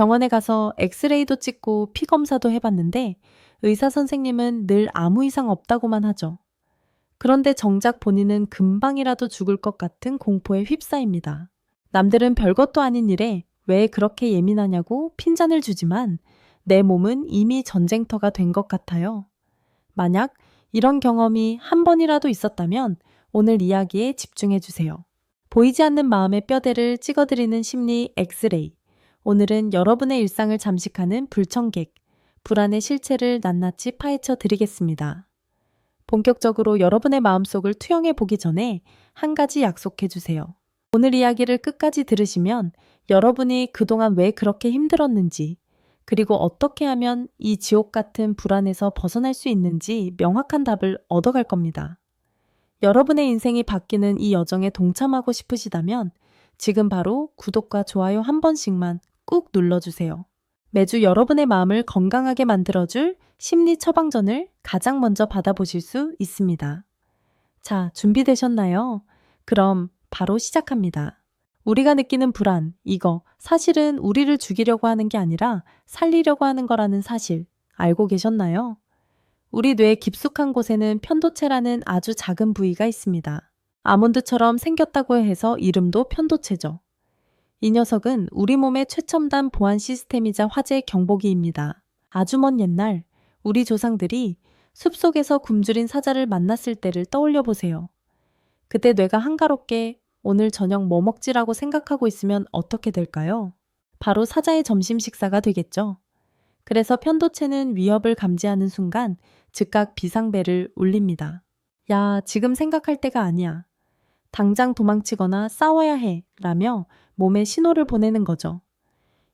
병원에 가서 엑스레이도 찍고 피 검사도 해봤는데 의사 선생님은 늘 아무 이상 없다고만 하죠. 그런데 정작 본인은 금방이라도 죽을 것 같은 공포에 휩싸입니다. 남들은 별것도 아닌 일에 왜 그렇게 예민하냐고 핀잔을 주지만 내 몸은 이미 전쟁터가 된 것 같아요. 만약 이런 경험이 한 번이라도 있었다면 오늘 이야기에 집중해 주세요. 보이지 않는 마음의 뼈대를 찍어드리는 심리 엑스레이. 오늘은 여러분의 일상을 잠식하는 불청객, 불안의 실체를 낱낱이 파헤쳐 드리겠습니다. 본격적으로 여러분의 마음속을 투영해 보기 전에 한 가지 약속해 주세요. 오늘 이야기를 끝까지 들으시면 여러분이 그동안 왜 그렇게 힘들었는지, 그리고 어떻게 하면 이 지옥 같은 불안에서 벗어날 수 있는지 명확한 답을 얻어갈 겁니다. 여러분의 인생이 바뀌는 이 여정에 동참하고 싶으시다면 지금 바로 구독과 좋아요 한 번씩만 꾹 눌러주세요. 매주 여러분의 마음을 건강하게 만들어줄 심리 처방전을 가장 먼저 받아보실 수 있습니다. 자, 준비되셨나요? 그럼 바로 시작합니다. 우리가 느끼는 불안, 이거 사실은 우리를 죽이려고 하는 게 아니라 살리려고 하는 거라는 사실 알고 계셨나요? 우리 뇌 깊숙한 곳에는 편도체라는 아주 작은 부위가 있습니다. 아몬드처럼 생겼다고 해서 이름도 편도체죠. 이 녀석은 우리 몸의 최첨단 보안 시스템이자 화재 경보기입니다. 아주 먼 옛날 우리 조상들이 숲속에서 굶주린 사자를 만났을 때를 떠올려 보세요. 그때 뇌가 한가롭게 오늘 저녁 뭐 먹지라고 생각하고 있으면 어떻게 될까요? 바로 사자의 점심 식사가 되겠죠. 그래서 편도체는 위협을 감지하는 순간 즉각 비상벨을 울립니다. 야, 지금 생각할 때가 아니야. 당장 도망치거나 싸워야 해. 라며 몸에 신호를 보내는 거죠.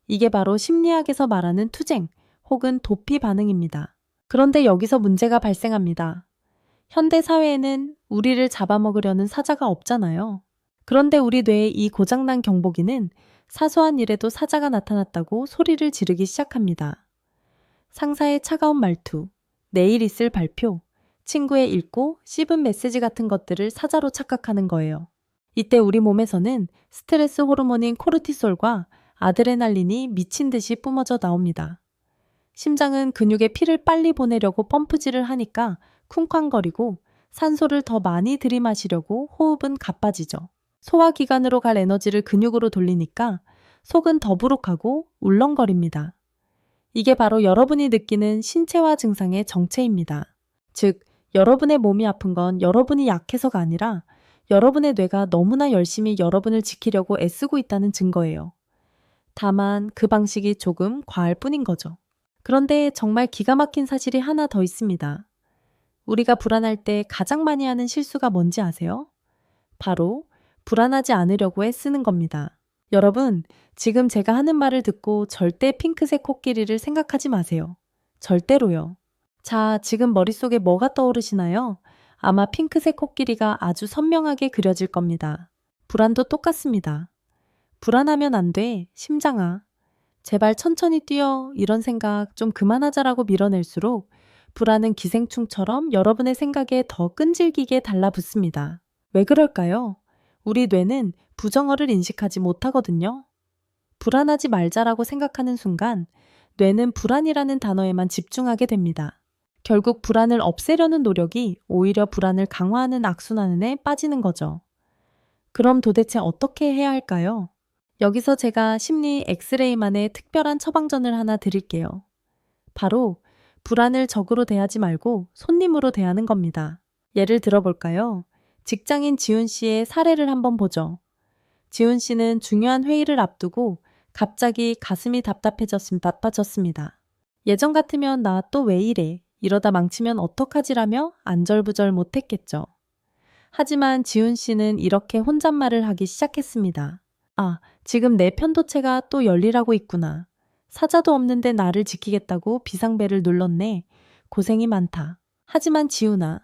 이게 바로 심리학에서 말하는 투쟁 혹은 도피 반응입니다. 그런데 여기서 문제가 발생합니다. 현대 사회에는 우리를 잡아먹으려는 사자가 없잖아요. 그런데 우리 뇌의 이 고장난 경보기는 사소한 일에도 사자가 나타났다고 소리를 지르기 시작합니다. 상사의 차가운 말투, 내일 있을 발표, 친구의 읽고 씹은 메시지 같은 것들을 사자로 착각하는 거예요. 이때 우리 몸에서는 스트레스 호르몬인 코르티솔과 아드레날린이 미친 듯이 뿜어져 나옵니다. 심장은 근육에 피를 빨리 보내려고 펌프질을 하니까 쿵쾅거리고 산소를 더 많이 들이마시려고 호흡은 가빠지죠. 소화기관으로 갈 에너지를 근육으로 돌리니까 속은 더부룩하고 울렁거립니다. 이게 바로 여러분이 느끼는 신체화 증상의 정체입니다. 즉, 여러분의 몸이 아픈 건 여러분이 약해서가 아니라 여러분의 뇌가 너무나 열심히 여러분을 지키려고 애쓰고 있다는 증거예요. 다만 그 방식이 조금 과할 뿐인 거죠. 그런데 정말 기가 막힌 사실이 하나 더 있습니다. 우리가 불안할 때 가장 많이 하는 실수가 뭔지 아세요? 바로 불안하지 않으려고 애쓰는 겁니다. 여러분, 지금 제가 하는 말을 듣고 절대 핑크색 코끼리를 생각하지 마세요. 절대로요. 자, 지금 머릿속에 뭐가 떠오르시나요? 아마 핑크색 코끼리가 아주 선명하게 그려질 겁니다. 불안도 똑같습니다. 불안하면 안 돼, 심장아. 제발 천천히 뛰어. 이런 생각 좀 그만하자라고 밀어낼수록 불안은 기생충처럼 여러분의 생각에 더 끈질기게 달라붙습니다. 왜 그럴까요? 우리 뇌는 부정어를 인식하지 못하거든요. 불안하지 말자라고 생각하는 순간 뇌는 불안이라는 단어에만 집중하게 됩니다. 결국 불안을 없애려는 노력이 오히려 불안을 강화하는 악순환에 빠지는 거죠. 그럼 도대체 어떻게 해야 할까요? 여기서 제가 심리 엑스레이만의 특별한 처방전을 하나 드릴게요. 바로 불안을 적으로 대하지 말고 손님으로 대하는 겁니다. 예를 들어볼까요? 직장인 지훈 씨의 사례를 한번 보죠. 지훈 씨는 중요한 회의를 앞두고 갑자기 가슴이 답답해졌음 바빠졌습니다. 예전 같으면 나 또 왜 이래? 이러다 망치면 어떡하지라며 안절부절 못했겠죠. 하지만 지훈 씨는 이렇게 혼잣말을 하기 시작했습니다. 아, 지금 내 편도체가 또 열일하고 있구나. 사자도 없는데 나를 지키겠다고 비상벨을 눌렀네. 고생이 많다. 하지만 지훈아,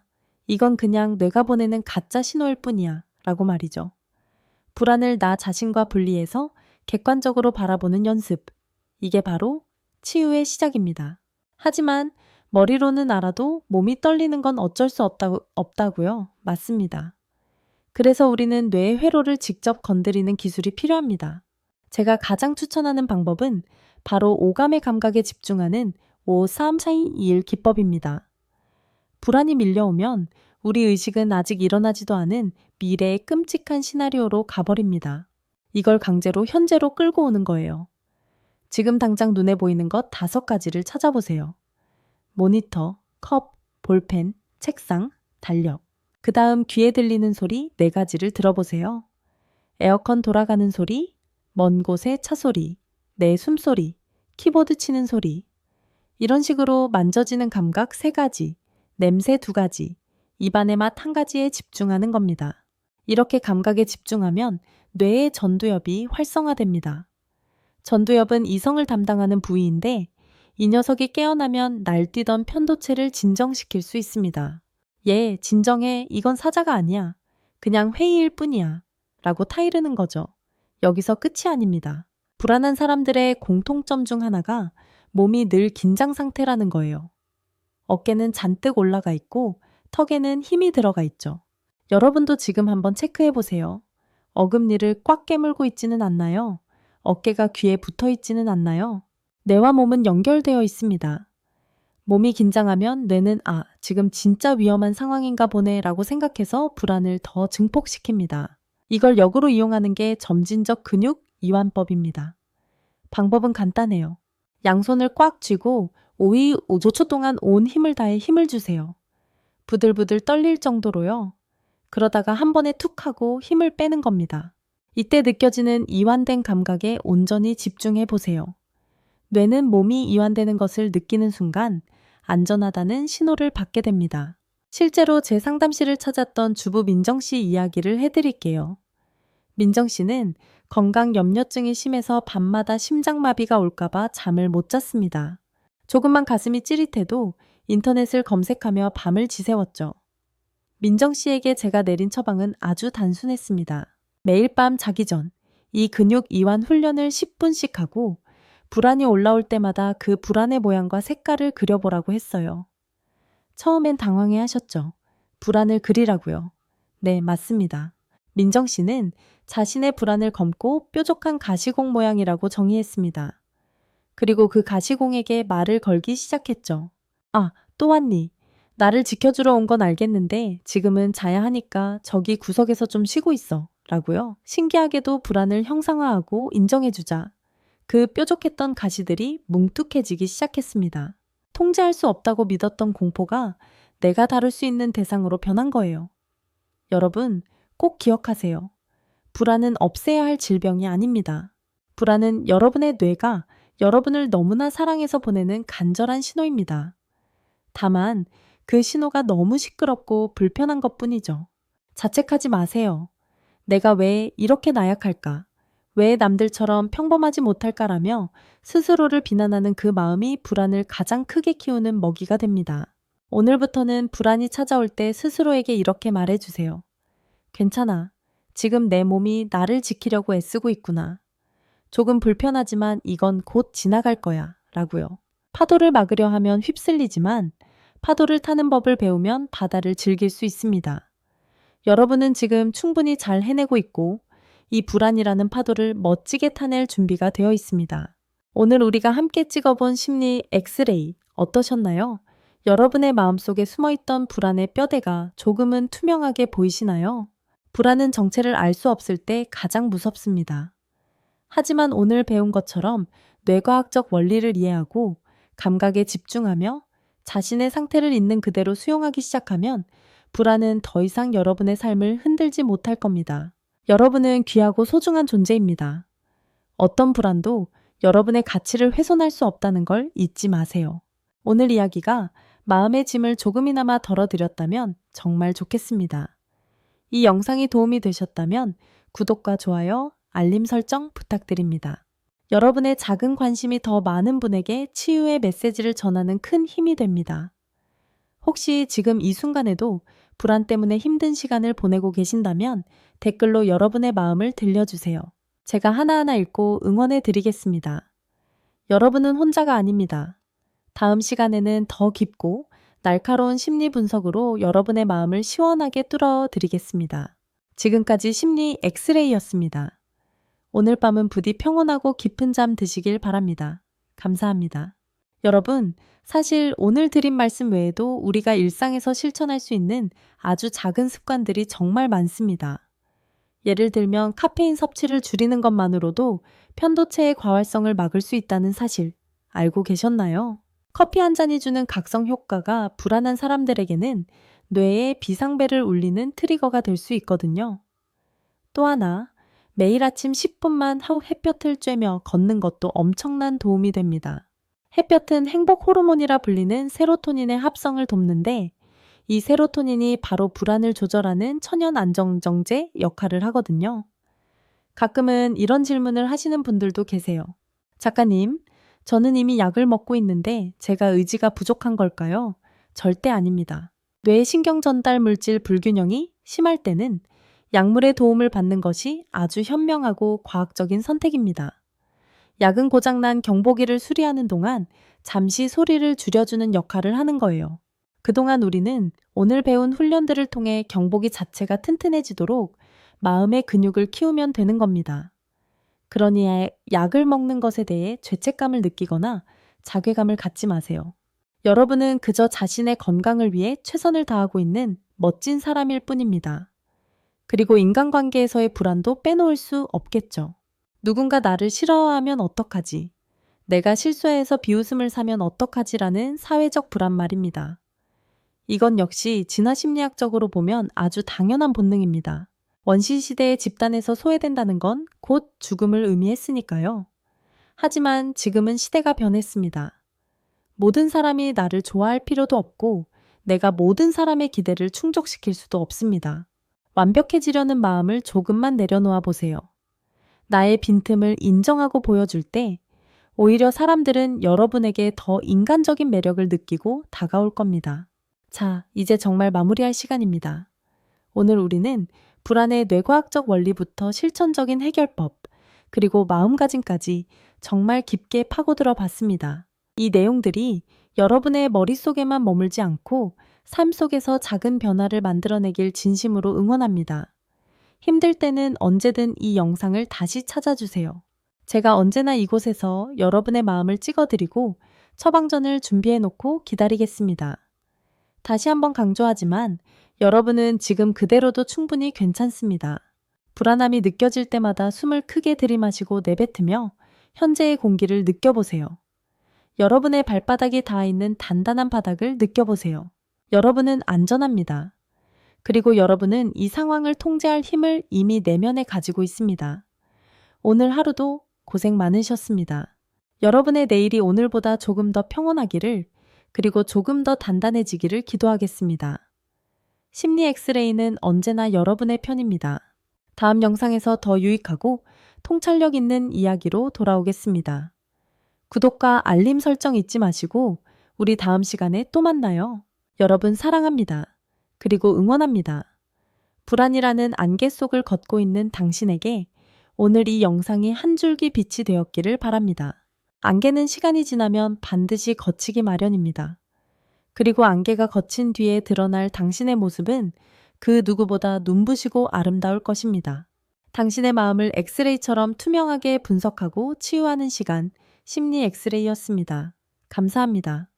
이건 그냥 뇌가 보내는 가짜 신호일 뿐이야. 라고 말이죠. 불안을 나 자신과 분리해서 객관적으로 바라보는 연습. 이게 바로 치유의 시작입니다. 하지만 머리로는 알아도 몸이 떨리는 건 어쩔 수 없다고, 없다고요. 맞습니다. 그래서 우리는 뇌의 회로를 직접 건드리는 기술이 필요합니다. 제가 가장 추천하는 방법은 바로 오감의 감각에 집중하는 5, 3, 4, 2, 1 기법입니다. 불안이 밀려오면 우리 의식은 아직 일어나지도 않은 미래의 끔찍한 시나리오로 가버립니다. 이걸 강제로 현재로 끌고 오는 거예요. 지금 당장 눈에 보이는 것 다섯 가지를 찾아보세요. 모니터, 컵, 볼펜, 책상, 달력. 그 다음 귀에 들리는 소리 네 가지를 들어보세요. 에어컨 돌아가는 소리, 먼 곳의 차 소리, 내 숨소리, 키보드 치는 소리. 이런 식으로 만져지는 감각 세 가지, 냄새 두 가지, 입안의 맛 한 가지에 집중하는 겁니다. 이렇게 감각에 집중하면 뇌의 전두엽이 활성화됩니다. 전두엽은 이성을 담당하는 부위인데 이 녀석이 깨어나면 날뛰던 편도체를 진정시킬 수 있습니다. 얘, 진정해. 이건 사자가 아니야. 그냥 회의일 뿐이야. 라고 타이르는 거죠. 여기서 끝이 아닙니다. 불안한 사람들의 공통점 중 하나가 몸이 늘 긴장 상태라는 거예요. 어깨는 잔뜩 올라가 있고 턱에는 힘이 들어가 있죠. 여러분도 지금 한번 체크해 보세요. 어금니를 꽉 깨물고 있지는 않나요? 어깨가 귀에 붙어 있지는 않나요? 뇌와 몸은 연결되어 있습니다. 몸이 긴장하면 뇌는 아, 지금 진짜 위험한 상황인가 보네 라고 생각해서 불안을 더 증폭시킵니다. 이걸 역으로 이용하는 게 점진적 근육 이완법입니다. 방법은 간단해요. 양손을 꽉 쥐고 5위 5초 동안 온 힘을 다해 힘을 주세요. 부들부들 떨릴 정도로요. 그러다가 한 번에 툭 하고 힘을 빼는 겁니다. 이때 느껴지는 이완된 감각에 온전히 집중해 보세요. 뇌는 몸이 이완되는 것을 느끼는 순간 안전하다는 신호를 받게 됩니다. 실제로 제 상담실을 찾았던 주부 민정 씨 이야기를 해드릴게요. 민정 씨는 건강 염려증이 심해서 밤마다 심장마비가 올까봐 잠을 못 잤습니다. 조금만 가슴이 찌릿해도 인터넷을 검색하며 밤을 지새웠죠. 민정 씨에게 제가 내린 처방은 아주 단순했습니다. 매일 밤 자기 전 이 근육 이완 훈련을 10분씩 하고 불안이 올라올 때마다 그 불안의 모양과 색깔을 그려보라고 했어요. 처음엔 당황해 하셨죠. 불안을 그리라고요. 네, 맞습니다. 민정 씨는 자신의 불안을 검고 뾰족한 가시공 모양이라고 정의했습니다. 그리고 그 가시공에게 말을 걸기 시작했죠. 아, 또 왔니? 나를 지켜주러 온 건 알겠는데 지금은 자야 하니까 저기 구석에서 좀 쉬고 있어. 라고요. 신기하게도 불안을 형상화하고 인정해주자. 그 뾰족했던 가시들이 뭉툭해지기 시작했습니다. 통제할 수 없다고 믿었던 공포가 내가 다룰 수 있는 대상으로 변한 거예요. 여러분, 꼭 기억하세요. 불안은 없애야 할 질병이 아닙니다. 불안은 여러분의 뇌가 여러분을 너무나 사랑해서 보내는 간절한 신호입니다. 다만 그 신호가 너무 시끄럽고 불편한 것 뿐이죠. 자책하지 마세요. 내가 왜 이렇게 나약할까? 왜 남들처럼 평범하지 못할까라며 스스로를 비난하는 그 마음이 불안을 가장 크게 키우는 먹이가 됩니다. 오늘부터는 불안이 찾아올 때 스스로에게 이렇게 말해주세요. 괜찮아. 지금 내 몸이 나를 지키려고 애쓰고 있구나. 조금 불편하지만 이건 곧 지나갈 거야. 라고요. 파도를 막으려 하면 휩쓸리지만 파도를 타는 법을 배우면 바다를 즐길 수 있습니다. 여러분은 지금 충분히 잘 해내고 있고 이 불안이라는 파도를 멋지게 타낼 준비가 되어 있습니다. 오늘 우리가 함께 찍어본 심리 엑스레이 어떠셨나요? 여러분의 마음속에 숨어있던 불안의 뼈대가 조금은 투명하게 보이시나요? 불안은 정체를 알 수 없을 때 가장 무섭습니다. 하지만 오늘 배운 것처럼 뇌과학적 원리를 이해하고 감각에 집중하며 자신의 상태를 있는 그대로 수용하기 시작하면 불안은 더 이상 여러분의 삶을 흔들지 못할 겁니다. 여러분은 귀하고 소중한 존재입니다. 어떤 불안도 여러분의 가치를 훼손할 수 없다는 걸 잊지 마세요. 오늘 이야기가 마음의 짐을 조금이나마 덜어드렸다면 정말 좋겠습니다. 이 영상이 도움이 되셨다면 구독과 좋아요, 알림 설정 부탁드립니다. 여러분의 작은 관심이 더 많은 분에게 치유의 메시지를 전하는 큰 힘이 됩니다. 혹시 지금 이 순간에도 불안 때문에 힘든 시간을 보내고 계신다면 댓글로 여러분의 마음을 들려주세요. 제가 하나하나 읽고 응원해 드리겠습니다. 여러분은 혼자가 아닙니다. 다음 시간에는 더 깊고 날카로운 심리 분석으로 여러분의 마음을 시원하게 뚫어 드리겠습니다. 지금까지 심리 엑스레이였습니다. 오늘 밤은 부디 평온하고 깊은 잠 드시길 바랍니다. 감사합니다. 여러분, 사실 오늘 드린 말씀 외에도 우리가 일상에서 실천할 수 있는 아주 작은 습관들이 정말 많습니다. 예를 들면 카페인 섭취를 줄이는 것만으로도 편도체의 과활성을 막을 수 있다는 사실 알고 계셨나요? 커피 한 잔이 주는 각성 효과가 불안한 사람들에게는 뇌의 비상벨을 울리는 트리거가 될 수 있거든요. 또 하나, 매일 아침 10분만 햇볕을 쬐며 걷는 것도 엄청난 도움이 됩니다. 햇볕은 행복 호르몬이라 불리는 세로토닌의 합성을 돕는데 이 세로토닌이 바로 불안을 조절하는 천연 안정정제 역할을 하거든요. 가끔은 이런 질문을 하시는 분들도 계세요. 작가님, 저는 이미 약을 먹고 있는데 제가 의지가 부족한 걸까요? 절대 아닙니다. 뇌 신경 전달 물질 불균형이 심할 때는 약물의 도움을 받는 것이 아주 현명하고 과학적인 선택입니다. 약은 고장난 경보기를 수리하는 동안 잠시 소리를 줄여주는 역할을 하는 거예요. 그동안 우리는 오늘 배운 훈련들을 통해 경보기 자체가 튼튼해지도록 마음의 근육을 키우면 되는 겁니다. 그러니 약을 먹는 것에 대해 죄책감을 느끼거나 자괴감을 갖지 마세요. 여러분은 그저 자신의 건강을 위해 최선을 다하고 있는 멋진 사람일 뿐입니다. 그리고 인간관계에서의 불안도 빼놓을 수 없겠죠. 누군가 나를 싫어하면 어떡하지? 내가 실수해서 비웃음을 사면 어떡하지라는 사회적 불안 말입니다. 이건 역시 진화 심리학적으로 보면 아주 당연한 본능입니다. 원시 시대의 집단에서 소외된다는 건 곧 죽음을 의미했으니까요. 하지만 지금은 시대가 변했습니다. 모든 사람이 나를 좋아할 필요도 없고 내가 모든 사람의 기대를 충족시킬 수도 없습니다. 완벽해지려는 마음을 조금만 내려놓아 보세요. 나의 빈틈을 인정하고 보여줄 때 오히려 사람들은 여러분에게 더 인간적인 매력을 느끼고 다가올 겁니다. 자, 이제 정말 마무리할 시간입니다. 오늘 우리는 불안의 뇌과학적 원리부터 실천적인 해결법, 그리고 마음가짐까지 정말 깊게 파고들어 봤습니다. 이 내용들이 여러분의 머릿속에만 머물지 않고 삶 속에서 작은 변화를 만들어내길 진심으로 응원합니다. 힘들 때는 언제든 이 영상을 다시 찾아주세요. 제가 언제나 이곳에서 여러분의 마음을 찍어드리고 처방전을 준비해 놓고 기다리겠습니다. 다시 한번 강조하지만 여러분은 지금 그대로도 충분히 괜찮습니다. 불안함이 느껴질 때마다 숨을 크게 들이마시고 내뱉으며 현재의 공기를 느껴보세요. 여러분의 발바닥이 닿아 있는 단단한 바닥을 느껴보세요. 여러분은 안전합니다. 그리고 여러분은 이 상황을 통제할 힘을 이미 내면에 가지고 있습니다. 오늘 하루도 고생 많으셨습니다. 여러분의 내일이 오늘보다 조금 더 평온하기를 그리고 조금 더 단단해지기를 기도하겠습니다. 심리 엑스레이는 언제나 여러분의 편입니다. 다음 영상에서 더 유익하고 통찰력 있는 이야기로 돌아오겠습니다. 구독과 알림 설정 잊지 마시고 우리 다음 시간에 또 만나요. 여러분 사랑합니다. 그리고 응원합니다. 불안이라는 안개 속을 걷고 있는 당신에게 오늘 이 영상이 한 줄기 빛이 되었기를 바랍니다. 안개는 시간이 지나면 반드시 거치기 마련입니다. 그리고 안개가 거친 뒤에 드러날 당신의 모습은 그 누구보다 눈부시고 아름다울 것입니다. 당신의 마음을 엑스레이처럼 투명하게 분석하고 치유하는 시간, 심리 엑스레이였습니다. 감사합니다.